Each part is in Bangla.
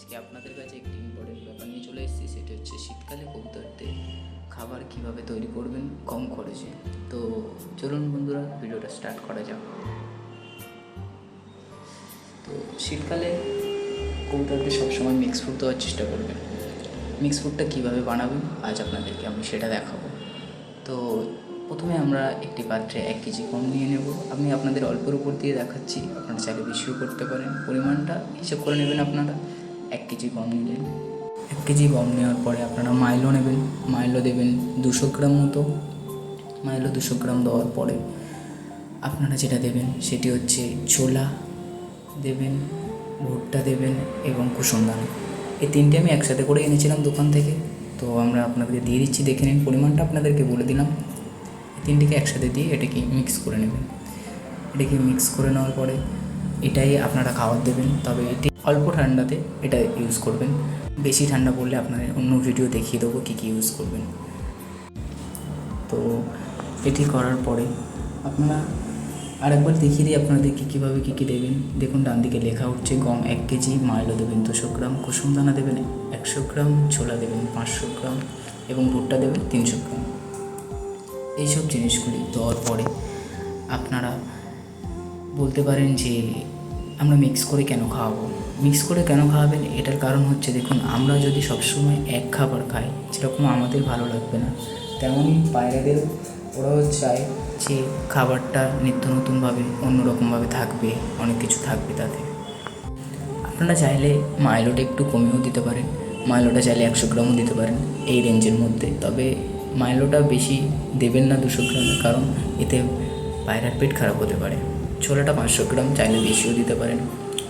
আজকে আপনাদের কাছে একটি ইম্পর্টেন্ট ব্যাপার নিয়ে চলে এসেছি, সেটা হচ্ছে শীতকালে কবুতরদের খাবার কীভাবে তৈরি করবেন কম খরচে। তো চলুন বন্ধুরা, ভিডিওটা স্টার্ট করা যাক। তো শীতকালে কবুতরদের সবসময় মিক্স ফুড দেওয়ার চেষ্টা করবেন। মিক্স ফুডটা কীভাবে বানাবেন, আজ আপনাদেরকে আমি সেটা দেখাবো। তো প্রথমে আমরা একটি পাত্রে এক কেজি কম নিয়ে নেব। আমি আপনাদের অল্পের উপর দিয়ে দেখাচ্ছি, আপনারা চাইলে বেশিও করতে পারেন। পরিমাণটা হিসেব করে নেবেন আপনারা। এক কেজি গম নিলেন। এক কেজি গম নেওয়ার পরে আপনারা মাইলো নেবেন, মাইলো দেবেন দুশো গ্রাম মতো। মাইলো দুশো গ্রাম দেওয়ার পরে আপনারা যেটা দেবেন সেটি হচ্ছে ছোলা দেবেন, ভুট্টা দেবেন এবং কুসুম এই তিনটে আমি একসাথে করে এনেছিলাম দোকান থেকে। তো আমরা আপনাদেরকে দিয়ে দিচ্ছি, দেখে নিন পরিমাণটা, আপনাদেরকে বলে দিলাম। এই তিনটিকে একসাথে দিয়ে এটাকে মিক্স করে নেবেন। এটাকে মিক্স করে নেওয়ার পরে এটাই আপনারা খাবার দেবেন, তবে এটি অল্প ঠান্ডাতে এটা ইউজ করবেন। বেশি ঠান্ডা পড়লে আপনাদের অন্য ভিডিও দেখিয়ে দেবো কী কী ইউজ করবেন। তো এটি করার পরে আপনারা আরেকবার দেখিয়ে দিই আপনাদেরকে কীভাবে কী কী দেবেন। দেখুন, ডান দিকে লেখা উঠছে, গম এক কেজি, মাইলো দেবেন দুশো গ্রাম, কুসুম দানা দেবেন একশো গ্রাম, ছোলা দেবেন পাঁচশো গ্রাম এবং ভুট্টা দেবেন তিনশো গ্রাম। এইসব জিনিসগুলি দেওয়ার পরে আপনারা বলতে পারেন যে আমরা মিক্স করে কেন খাওয়াবো? মিক্স করে কেন খাওয়াবেন? এটার কারণ হচ্ছে, দেখুন, আমরা যদি সবসময় এক খাবার খাই যেরকম আমাদের ভালো লাগবে না। তেমনই পায়রাদের ওরাও চায় যে খাবারটা নিত্য নতুনভাবে, অন্যরকমভাবে থাকবে, অনেক কিছু থাকবে তাতে। আপনারা চাইলে মাইলোটা একটু কমেও দিতে পারেন, মাইলোটা চাইলে একশো গ্রামও দিতে পারেন এই রেঞ্জের মধ্যে। তবে মাইলোটা বেশি দেবেন না দুশো গ্রামের, কারণ এতে পায়রার পেট খারাপ হতে পারে। ছোলাটা পাঁচশো গ্রাম চাইলে বেশিও দিতে পারেন।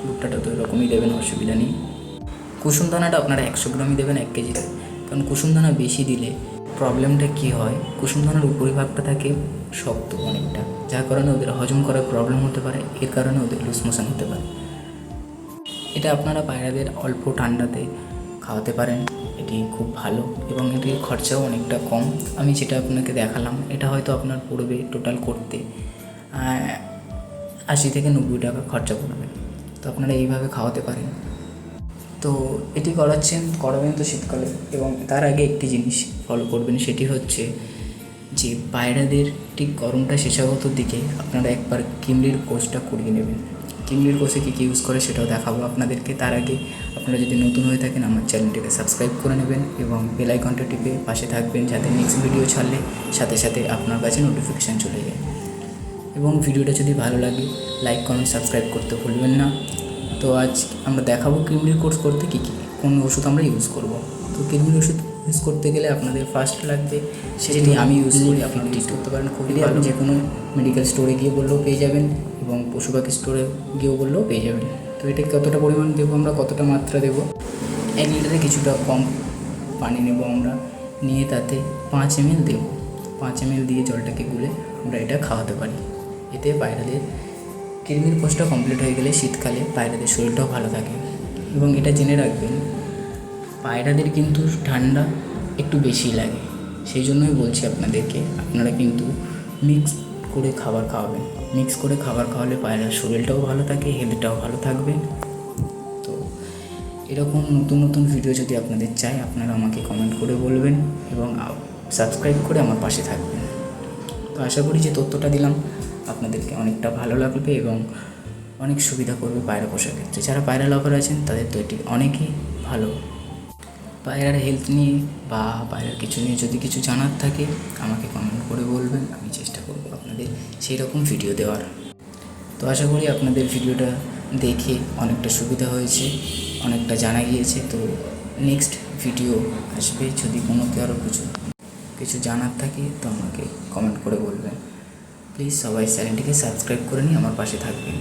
ভুট্টাটা তো এরকমই দেবেন, অসুবিধা নেই। কুসুম দানাটা আপনারা একশো গ্রামই দেবেন এক কেজিতে কারণ কুসুম দানা বেশি দিলে প্রবলেমটা কী হয়? কুসুম দানার উপরিভাগটা থাকে শক্ত অনেকটা। যার কারণে ওদের হজম করার প্রবলেম হতে পারে, এর কারণে ওদের লুজ মোশন হতে পারে। এটা আপনারা পায়রাদের অল্প ঠান্ডাতে খাওয়াতে পারেন। এটি খুব ভালো এবং এটির খরচাও অনেকটা কম। আমি যেটা আপনাকে দেখালাম, এটা হয়তো আপনার পড়বে টোটাল করতে আশি থেকে নব্বই টাকা খরচা পড়বে। তো আপনারা এইভাবে খাওয়াতে পারেন। তো এটি করাচ্ছেন করাবেন তো শীতকালে এবং তার আগে একটি জিনিস ফলো করবেন সেটি হচ্ছে যে পায়রাদের ঠিক গরমটা শেষাগতর দিকে আপনারা একবার কিমলির কোর্সটা করিয়ে নেবেন। কিমলির কোর্সে কী কী ইউজ করে সেটাও দেখাবো আপনাদেরকে। তার আগে আপনারা যদি নতুন হয়ে থাকেন আমার চ্যানেলটিকে সাবস্ক্রাইব করে নেবেন এবং বেল আইকনটা টিপে পাশে থাকবেন যাতে নেক্সট ভিডিও ছাড়লে সাথে সাথে আপনার কাছে নোটিফিকেশান চলে যায়। এবং ভিডিওটা যদি ভালো লাগে লাইক কমেন্ট সাবস্ক্রাইব করতে ভুলবেন না। তো আজ আমরা দেখাবো ক্রিমির কোর্স করতে কী কী কোন ওষুধ আমরা ইউজ করব। তো ক্রিমির ওষুধ ইউজ করতে গেলে আপনাদের ফার্স্ট লাগবে সেটি আমি ইউজ করি আপনারা ইউজ করতে পারেন। খুবই ভালো যে কোনো মেডিকেল স্টোরে গিয়ে বললেও পেয়ে যাবেন এবং পশু পাখি স্টোরে গিয়েও বললেও পেয়ে যাবেন। তো এটা কতটা পরিমাণ দেবো আমরা কতটা মাত্রা দেবো? এক লিটারে কিছুটা কম পানি নেব আমরা নিয়ে তাতে পাঁচ এম এল দেবো। পাঁচ এম এল দিয়ে জলটাকে গুলে আমরা এটা খাওয়াতে পারি। এতে পায়রাদের কৃমির কোর্সটা কমপ্লিট হয়ে গেলে শীতকালে পায়রাদের শরীরটাও ভালো থাকে। এবং এটা জেনে রাখবেন, পায়রাদের কিন্তু ঠান্ডা একটু বেশি লাগে। সেই জন্যই বলছি আপনাদেরকে, আপনারা কিন্তু মিক্স করে খাবার খাওয়াবেন। মিক্স করে খাবার খাওয়ালে পায়রার শরীরটাও ভালো থাকে হেলথটাও ভালো থাকবে। তো এরকম নতুন নতুন ভিডিও যদি আপনাদের চাই, আপনারা আমাকে কমেন্ট করে বলবেন এবং সাবস্ক্রাইব করে আমার পাশে থাকবেন। তো আশা করি যে তথ্যটা দিলাম। আপনাদেরকে অনেকটা ভালো লাগবে এবং অনেক সুবিধা করবে পায়রা পোষার ক্ষেত্রে। যারা পায়রা লাভার আছেন, তাদের তো এটি অনেকই ভালো। পায়রার হেলথ নিয়ে বা পায়রার কিছু নিয়ে যদি কিছু জানার থাকে, আমাকে কমেন্ট করে বলবেন, আমি চেষ্টা করব আপনাদের সেই রকম ভিডিও দেওয়ার। তো আশা করি আপনাদের ভিডিওটা দেখে অনেকটা সুবিধা হয়েছে, অনেকটা জানা গিয়েছে। তো নেক্সট ভিডিও আসবে। যদি কোনো কারও কিছু কিছু জানার থাকে, তো আমাকে কমেন্ট করে বলবেন। প্লিজ সবাই চ্যানেলটিকে সাবস্ক্রাইব করে নিয়ে আমার পাশে থাকবেন।